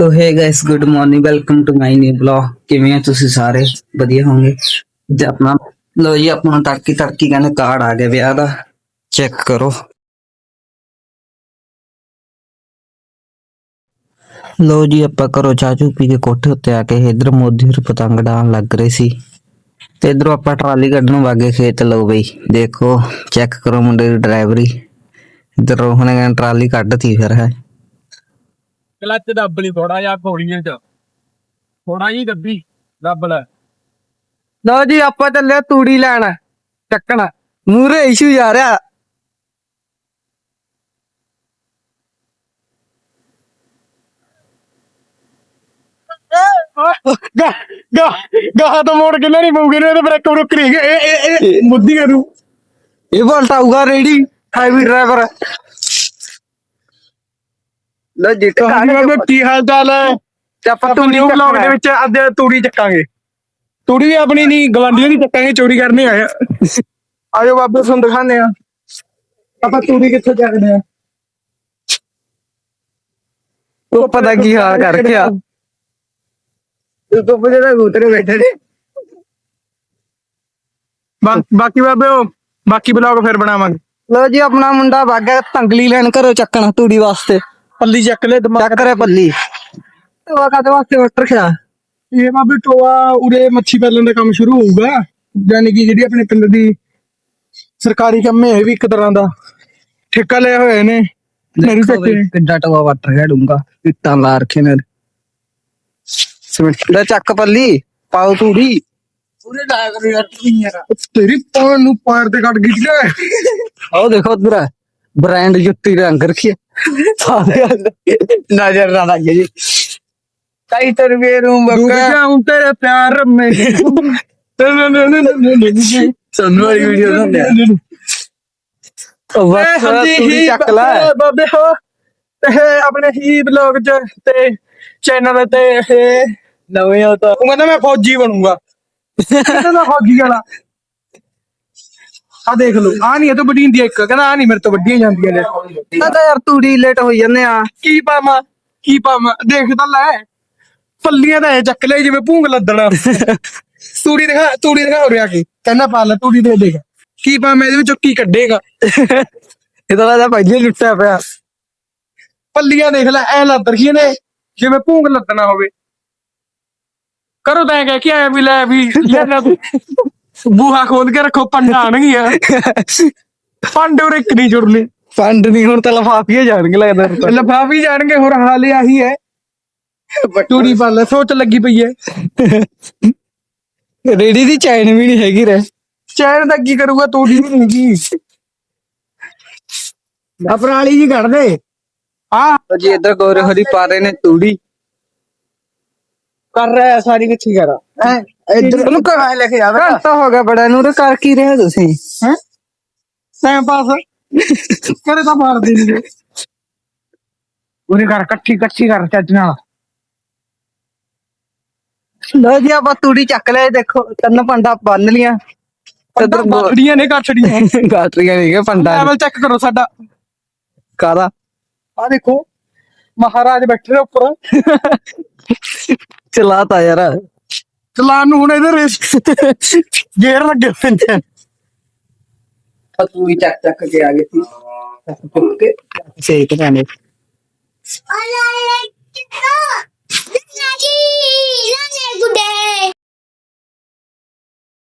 ਤੋ hey guys good morning welcome to my new blog ਕਿਵੇਂ ਆ ਤੁਸੀਂ ਸਾਰੇ ਵਧੀਆ ਹੋਵੋਗੇ ਤੇ ਆਪਣਾ ਲੋ ਜੀ ਆਪਣਾ ਤੜਕੀ ਤੜਕੀ ਕਹਿੰਦੇ ਕਾਰਡ ਆ ਗਿਆ ਵਿਆਹ ਦਾ ਚੈੱਕ ਕਰੋ ਲੋ ਜੀ ਆਪਾਂ ਕਰੋ ਚਾਚੂ ਪੀ ਕੇ ਕੋਠੇ ਉੱਤੇ ਆ ਕੇ ਇਧਰ ਮੋਦੀ ਹੋਰ ਪਤੰਗ ਡਾਣ ਲੱਗ ਰਹੇ ਸੀ ਤੇ ਇਧਰੋਂ ਆਪਾਂ ਟਰਾਲੀ ਕੱਢਣ ਵਾਗੇ ਖੇਤ ਲਓ ਬਈ ਦੇਖੋ ਚੈੱਕ ਕਰੋ ਮੁੰਡੇ ਦੀ ਡਰਾਈਵਰੀ ਇਧਰ ਉਹਨੇ ਕਹਿੰਦਾ ਟਰਾਲੀ ਕੱਢਤੀ ਫਿਰ ਹੈ ਕਲੱਚ ਦੱਬ ਲਈ ਥੋੜਾ ਜਿਹਾ ਘੋੜੀਆਂ ਚ। ਥੋੜਾ ਜੀ ਦੱਬੀ ਦੱਬ ਲੈ। ਲਓ ਜੀ ਆਪਾਂ ਚੱਲੇ ਤੂੜੀ ਲੈਣ ਚੱਕਣ। ਮੂਰੇ ਇਸ਼ੂ ਜਾ ਰਿਹਾ। ਗਾ ਗਾ ਗਾ ਤਾਂ ਮੋੜ ਕਿੰਨਾ ਨਹੀਂ ਪਊਗੇ ਨੇ ਤੇ ਬ੍ਰੇਕ ਨਹੀਂ। ਹੈਗੇ। ਇਹ ਇਹ ਇਹ ਮੁੱਦੀ ਕਰੂ ਇਹ ਵਲਟਾਊਗਾ ਰੇੜੀ ਹਾਈਵੇ ਡਰਾਈਵਰ ਲੋ ਜੀ ਹਾਂਜੀ ਬਾਬੇ ਕੀ ਹਾਲ ਚਾਲ ਹੈ ਤੇ ਆਪਾਂ ਆਪਾਂ ਨਿਊ ਵਲੌਗ ਦੇ ਵਿੱਚ ਅੱਜ ਤੂੜੀ ਚੱਕਾਂਗੇ। ਤੂੜੀ ਵੀ ਆਪਣੀ ਨਹੀਂ ਗਵਾਂਢੀਆਂ ਦੀ ਚੱਕਾਂਗੇ ਚੋਰੀ ਕਰਨੇ ਆਇਆ ਆਜੋ ਬਾਬੇ ਤੁਹਾਨੂੰ ਦਿਖਾਣੇ ਆ। ਆਪਾਂ ਤੂੜੀ ਕਿੱਥੇ ਚੱਕਦੇ ਆ? ਉਹ ਪਤਾ ਕੀ ਹਾਲ ਕਰ ਰੱਖਿਆ ਤੋਂ ਬਜੇ ਦਾ ਉਤਰੇ ਬੈਠੇ ਨੇ। ਬਾ- ਬਾਕੀ ਬਾਬੇ ਉਹ ਬਾਕੀ ਵਲੌਗ ਫਿਰ ਬਣਾਵਾਂਗੇ। ਲੋ ਜੀ ਆਪਣਾ ਮੁੰਡਾ ਵਾਗਾ ਤੰਗਲੀ ਲੈਣ ਕਰੋ ਚੱਕਣਾ ਤੂੜੀ ਵਾਸਤੇ। ਪੱਲੀ ਚੱਕ ਲੈ ਦਿਮਾਗ ਚੱਕ ਰੇ ਪੱਲੀ। ਉਹ ਕਾਦੇ ਵਾਸਤੇ ਵਟਰ ਖਿਆ ਇਹ ਬਾਬੇ ਟੋਆ ਉਰੇ ਮੱਛੀ ਪਾਲਣ ਦਾ ਕੰਮ ਸ਼ੁਰੂ ਹੋਊਗਾ। ਯਾਨੀ ਕਿ ਜਿਹੜੀ ਆਪਣੇ ਪਿੰਡ ਦੀ ਸਰਕਾਰੀ ਕੰਮ ਹੈ ਇਹ ਵੀ ਇੱਕ ਤਰ੍ਹਾਂ ਦਾ ਠੇਕਾ ਲਿਆ ਹੋਇਆ ਨੇ ਨਹਿਰੂ ਚੱਕੇ। ਕਿੱਡਾ ਟਵਾ ਵਟਰ ਖਿਆ ਡੂੰਗਾ ਇੱਟਾਂ ਲਾ ਰੱਖੇ ਨੇ। ਸਿਮਟ ਲੈ ਚੱਕ ਪੱਲੀ ਪਾਉ ਤੂੜੀ। ਪੂਰੇ ਡਾਇਗਰ ਯਾਰ। ਤੇਰੀ ਪਾਣ ਨੂੰ ਪਾਰ ਤੇ ਕੱਟ ਗਈ ਜੇ ਉਹ ਦੇਖੋ ਉਧਰ ਬ੍ਰਾਂਡ ਜੁੱਤੀ ਰੰਗ ਰੱਖੀ ਸਾਰੇ ਨਜ਼ਰ ਨਾ ਲੱਗੇ ਜੀ। ਕਈ ਤਰਵੇ ਰੂਮ ਦੁੱਧ ਜਾਉਂ ਤੇਰੇ ਪਿਆਰ ਮੇ ਸਾਨੂੰ ਵਾਲੀ ਵੀਡੀਓ ਉਹ ਬਸ ਤੂੜੀ ਚੱਕ ਲੈ। ਬਾਬੇ ਹੋ ਇਹ ਆਪਣੇ ਹੀ ਬਲੌਗ ਚ ਤੇ ਚੈਨਲ ਤੇ ਇਹ ਨਵੇਂ ਹੋ ਤਾਂ। ਉਹ ਕਹਿੰਦਾ ਮੈਂ ਫੌਜੀ ਬਣੂੰਗਾ। ਕਹਿੰਦਾ ਫੌਜੀ ਵਾਲਾ? ਆ ਦੇਖ ਲਓ ਆ ਨਹੀਂ ਇਹ ਤੋਂ ਵੱਡੀ ਹੁੰਦੀ ਆ ਇੱਕ ਕਹਿੰਦਾ ਆ ਨਹੀਂ ਮੇਰੇ ਤੋਂ ਵੱਡੀਆਂ ਜਾਂਦੀਆਂ ਨੇ। ਤਾਂ ਯਾਰ ਤੂੜੀ ਲੇਟ ਹੋਈ ਜਾਂਦੇ ਆ। ਕੀ ਪਾਵਾਂ ਕੀ ਪਾਵਾਂ ਦੇਖ ਤਾਂ ਲੈ। ਪੱਲੀਆਂ ਤਾਂ ਐ ਚੱਕ ਲੈ ਜਿਵੇਂ ਭੂੰਗ ਲੱਦਣਾ। ਤੂੜੀ ਦਿਖਾ ਤੂੜੀ ਦਿਖਾ ਉਰਿਆ ਕੇ। ਕਹਿੰਦਾ ਪਾ ਲੈ ਤੂੜੀ ਦੇ ਦੇਗਾ ਕੀ ਪਾਵਾਂ ਇਹਦੇ ਵਿੱਚੋਂ ਕੀ ਕੱਢੇਗਾ? ਇਹਦਾ ਤਾਂ ਪਹਿਲੇ ਲੁੱਟਿਆ ਪਿਆ। ਪੱਲੀਆਂ ਦੇਖ ਲੈ ਐ ਲੱਦ ਰਹੀਆਂ ਨੇ ਜਿਵੇਂ ਭੂੰਗ ਲੱਦਣਾ ਹੋਵੇ। ਕਰੋ ਤਾਂ ਕਹਿ ਕੇ ਆਇਆ ਵੀ ਲੈ ਵੀ ਲੈਣਾ ਤੂੰ। ਬੂਹਾ ਖੋਲ ਕੇ ਰੱਖੋ ਪੰਡਾ ਆਣਗੀਆਂ ਪੰਡ ਉਰੇ ਇੱਕ ਨਹੀਂ ਜੁੜਨੇ। ਫੰਡ ਨਹੀਂ ਹੁਣ ਤਾਂ ਲਫਾਫੀਏ ਜਾਣਗੇ ਲੱਗਦਾ ਤਾਂ। ਲਫਾਫੀ ਜਾਣਗੇ ਹੋਰ ਹਾਲ ਹੀ ਆਹੀ ਹੈ। ਤੂੜੀ ਪਾ ਲੈ ਸੋਚ ਲੱਗੀ ਪਈ ਹੈ। ਰੇੜੀ ਦੀ ਚੈਨ ਵੀ ਨਹੀਂ ਹੈਗੀ ਰੇ ਚੈਨ ਦਾ ਕੀ ਕਰੂਗਾ ਤੂੜੀ ਵੀ ਨਹੀਂ ਹੈਗੀ। ਆ ਪਰਾਲੀ ਜੀ ਕੱਢ ਦੇ। ਆ ਜੀ ਇੱਧਰ ਗੋਰੇ ਹਰੀ ਪਾ ਰਹੇ ਨੇ ਤੂੜੀ। ਕਰ ਰਿਹਾ ਸਾਰੀ ਕਿੱਥੇ ਕਰਾ? ਹੈ? ਇੱਧਰ ਉਹਨੂੰ ਕਹਾਂ ਲੈ ਕੇ ਜਾਵੇ ਘੰਟਾ ਹੋ ਗਿਆ ਬੜਾ ਨੂੰ ਕਰ ਕੀ ਰਹੇ ਹੋ ਤੁਸੀਂ? ਹੈ? Time pass. ਕਰੇ ਤਾਂ ਮਾਰ ਦੇਣਗੇ ਉਹਨੇ ਕਰ ਇਕੱਠੀ ਇਕੱਠੀ ਕਰ ਚੱਜ ਨਾਲ। ਲੋ ਜੀ ਆਪਾਂ ਤੂੜੀ ਚੱਕ ਲਿਆ ਦੇਖੋ ਤਿੰਨ ਪੰਡਾ ਬੰਨ ਲੀਆਂ। ਇੱਧਰ ਬਾੜੀਆਂ ਨੇ ਕੱਛੜੀਆਂ ਗਾਟਰੀਆਂ ਨਹੀਂ ਪੰਡਾ ਲੈਵਲ ਚੈੱਕ ਕਰੋ ਸਾਡਾ। ਕਾਦਾ ਆ ਦੇਖੋ ਮਹਾਰਾਜ ਬੈਠੇ ਨੇ ਉੱਪਰ। ਚਲਾਤਾ ਯਾਰ। ਚਲਾਨ ਨੂੰ ਹੁਣ ਇਹਦੇ ਰੇਸ ਗੇਅਰ ਲੱਗੇ ਹੋਏ ਨੇ ਤੂੜੀ ਚੱਕ ਚੱਕ ਕੇ ਆ ਗਈ ਸੀ ਚੱਕ ਚੁੱਕ ਕੇ ਸੇਕ ਜਾਣੇ